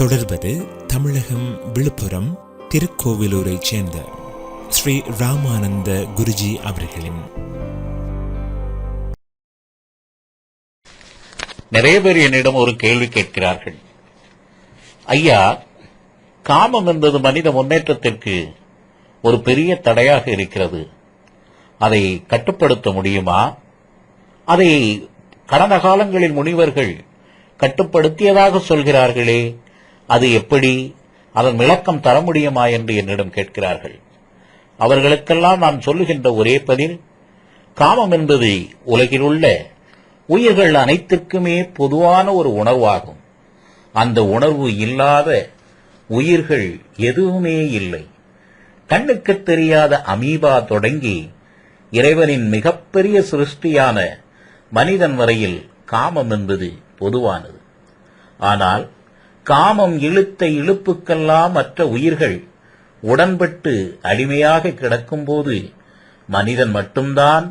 தொடர்வது தமிழகம் விழுப்புரம் திருக்கோவிலூரைச் சேர்ந்த ஸ்ரீ ராமானந்த குருஜி அவர்களின். நிறைய பேர் என்னிடம் ஒரு கேள்வி கேட்கிறார்கள். ஐயா காமம் என்பது மனித முன்னேற்றத்திற்கு ஒரு பெரிய தடையாக இருக்கிறது. அதை கட்டுப்படுத்த முடியுமா? அதை கடந்த காலங்களில் முனிவர்கள் கட்டுப்படுத்தியதாக சொல்கிறார்களே அது எப்படி? அதன் விளக்கம் தர முடியுமா என்று என்னிடம் கேட்கிறார்கள். அவர்களுக்கெல்லாம் நான் சொல்லுகின்ற ஒரே பதில் காமம் என்பது உலகில் உள்ள உயிர்கள் அனைத்திற்குமே பொதுவான ஒரு உணர்வாகும். அந்த உணர்வு இல்லாத உயிர்கள் எதுவுமே இல்லை. கண்ணுக்கு தெரியாத அமீபா தொடங்கி இறைவனின் மிகப்பெரிய சிருஷ்டியான மனிதன் வரையில் காமம் என்பது பொதுவானது. ஆனால் காமம் இழுத்த இழுப்புக்கெல்லாம் மற்ற உயிர்கள் உடன்பட்டு அடிமையாக கிடக்கும்போது மனிதன் மட்டும்தான்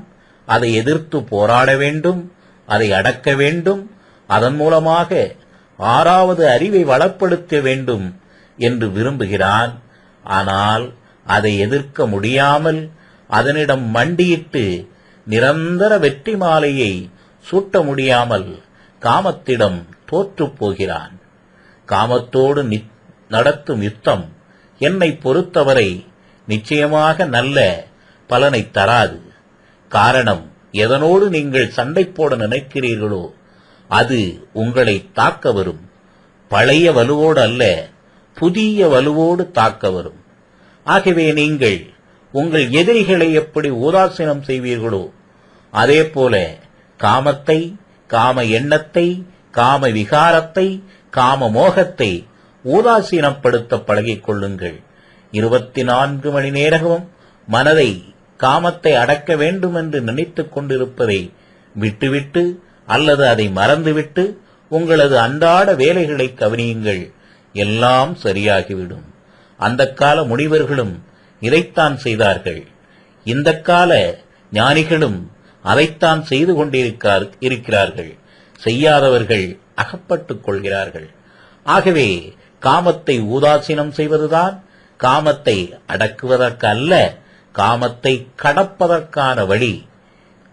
அதை எதிர்த்து போராட வேண்டும் அதை அடக்க வேண்டும் அதன் மூலமாக ஆறாவது அறிவை வளப்படுத்த வேண்டும் என்று விரும்புகிறான். ஆனால் அதை எதிர்க்க முடியாமல் அதனிடம் மண்டியிட்டு நிரந்தர வெற்றி மாலையை சூட்ட முடியாமல் காமத்திடம் தோற்றுப் போகிறான். காமத்தோடு நடத்தும் யுத்தம் என்னை பொறுத்தவரை நிச்சயமாக நல்ல பலனை தராது. காரணம் எதனோடு நீங்கள் சண்டை போட நினைக்கிறீர்களோ அது உங்களை தாக்க வரும். பழைய வலுவோடு அல்ல புதிய வலுவோடு தாக்க வரும். ஆகவே நீங்கள் உங்கள் எதிரிகளை எப்படி உதாசீனம் செய்வீர்களோ அதே போல காமத்தை காம எண்ணத்தை காம விகாரத்தை காம மோகத்தை ஊதாசீனப்படுத்த பழகிக் கொள்ளுங்கள். இருபத்தி நான்கு மணி நேரமும் மனதை காமத்தை அடக்க வேண்டும் என்று நினைத்துக் கொண்டிருப்பதை விட்டுவிட்டு அல்லது அதை மறந்துவிட்டு உங்களது அன்றாட வேலைகளை கவனியுங்கள். எல்லாம் சரியாகிவிடும். அந்த கால முனிவர்களும் இதைத்தான் செய்தார்கள். இந்த கால ஞானிகளும் அதைத்தான் செய்து கொண்டிருக்கார் இருக்கிறார்கள். செய்யாதவர்கள் அகப்பட்டுக் கொள்கிறார்கள். ஆகவே காமத்தை ஊதாசீனம் செய்வதுதான் காமத்தை அடக்குவதற்கு அல்ல காமத்தை கடப்பதற்கான வழி.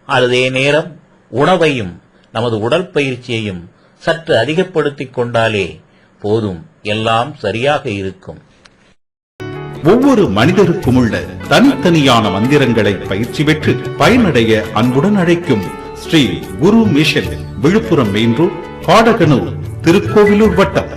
அதே நேரம் உணவையும் நமது உடற்பயிற்சியையும் சற்று அதிகப்படுத்திக் கொண்டாலே போதும் எல்லாம் சரியாக இருக்கும். ஒவ்வொரு மனிதருக்கும் உள்ள தனித்தனியான மந்திரங்களை பயிற்சி பெற்று பயனடைய அன்புடன் அழைக்கும் Sri Guru mission Villupuram main road Padaganur Tirukoilur வட்டம்.